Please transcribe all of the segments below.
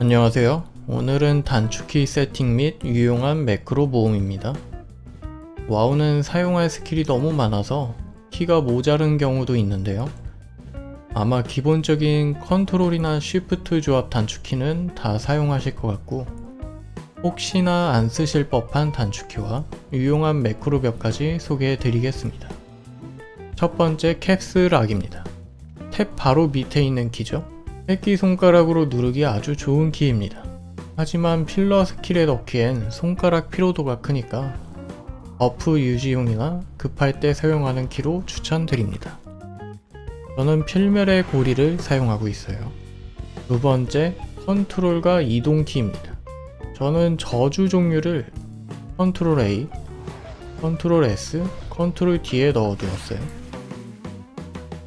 안녕하세요. 오늘은 단축키 세팅 및 유용한 매크로 모음입니다. 와우는 사용할 스킬이 너무 많아서 키가 모자른 경우도 있는데요. 아마 기본적인 컨트롤이나 쉬프트 조합 단축키는 다 사용하실 것 같고 혹시나 안 쓰실 법한 단축키와 유용한 매크로 몇 가지 소개해 드리겠습니다. 첫 번째 캡스 락입니다. 탭 바로 밑에 있는 키죠. 새끼손가락으로 누르기 아주 좋은 키입니다. 하지만 필러 스킬에 넣기엔 손가락 피로도가 크니까 버프 유지용이나 급할 때 사용하는 키로 추천드립니다. 저는 필멸의 고리를 사용하고 있어요. 두 번째, 컨트롤과 이동 키입니다. 저는 저주 종류를 컨트롤 A, 컨트롤 S, 컨트롤 D에 넣어두었어요.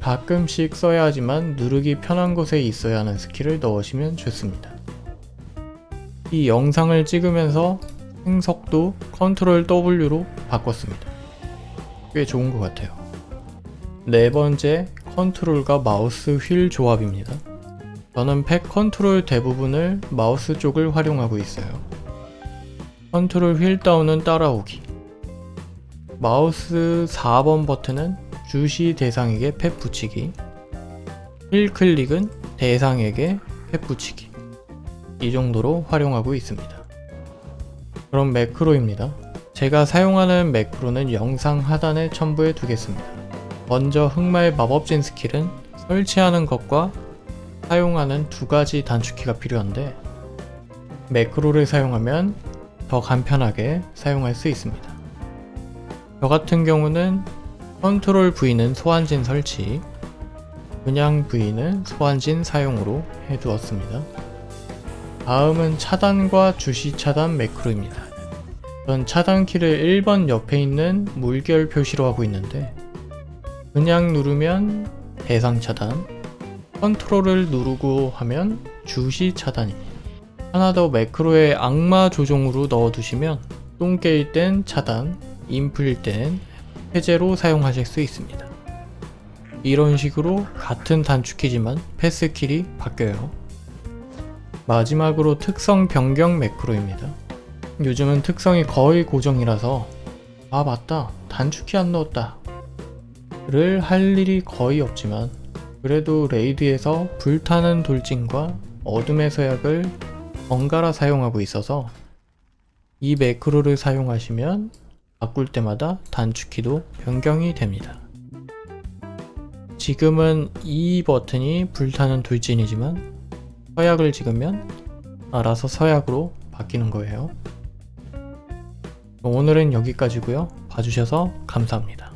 가끔씩 써야 하지만 누르기 편한 곳에 있어야 하는 스킬을 넣으시면 좋습니다. 이 영상을 찍으면서 행석도 컨트롤 W로 바꿨습니다. 꽤 좋은 것 같아요. 네 번째, 컨트롤과 마우스 휠 조합입니다. 저는 팩 컨트롤 대부분을 마우스 쪽을 활용하고 있어요. 컨트롤 휠 다운은 따라오기. 마우스 4번 버튼은 주시 대상에게 펫 붙이기. 힐 클릭은 대상에게 펫 붙이기. 이 정도로 활용하고 있습니다. 그럼 매크로입니다. 제가 사용하는 매크로는 영상 하단에 첨부해 두겠습니다. 먼저 흑마의 마법진 스킬은 설치하는 것과 사용하는 두 가지 단축키가 필요한데 매크로를 사용하면 더 간편하게 사용할 수 있습니다. 저 같은 경우는 컨트롤 V는 소환진 설치, 그냥 V는 소환진 사용으로 해두었습니다. 다음은 차단과 주시 차단 매크로입니다. 전 차단 키를 1번 옆에 있는 물결 표시로 하고 있는데 그냥 누르면 대상 차단, 컨트롤을 누르고 하면 주시 차단입니다. 하나 더 매크로의 악마 조종으로 넣어두시면 똥 깨일 땐 차단, 인풀일 땐 해제로 사용하실 수 있습니다. 이런 식으로 같은 단축키지만 패스킬이 바뀌어요. 마지막으로 특성 변경 매크로입니다. 요즘은 특성이 거의 고정이라서 아 맞다 단축키 안 넣었다 를 할 일이 거의 없지만 그래도 레이드에서 불타는 돌진과 어둠의 서약을 번갈아 사용하고 있어서 이 매크로를 사용하시면 바꿀 때마다 단축키도 변경이 됩니다. 지금은 이 버튼이 불타는 돌진이지만 서약을 찍으면 알아서 서약으로 바뀌는 거예요. 오늘은 여기까지고요. 봐주셔서 감사합니다.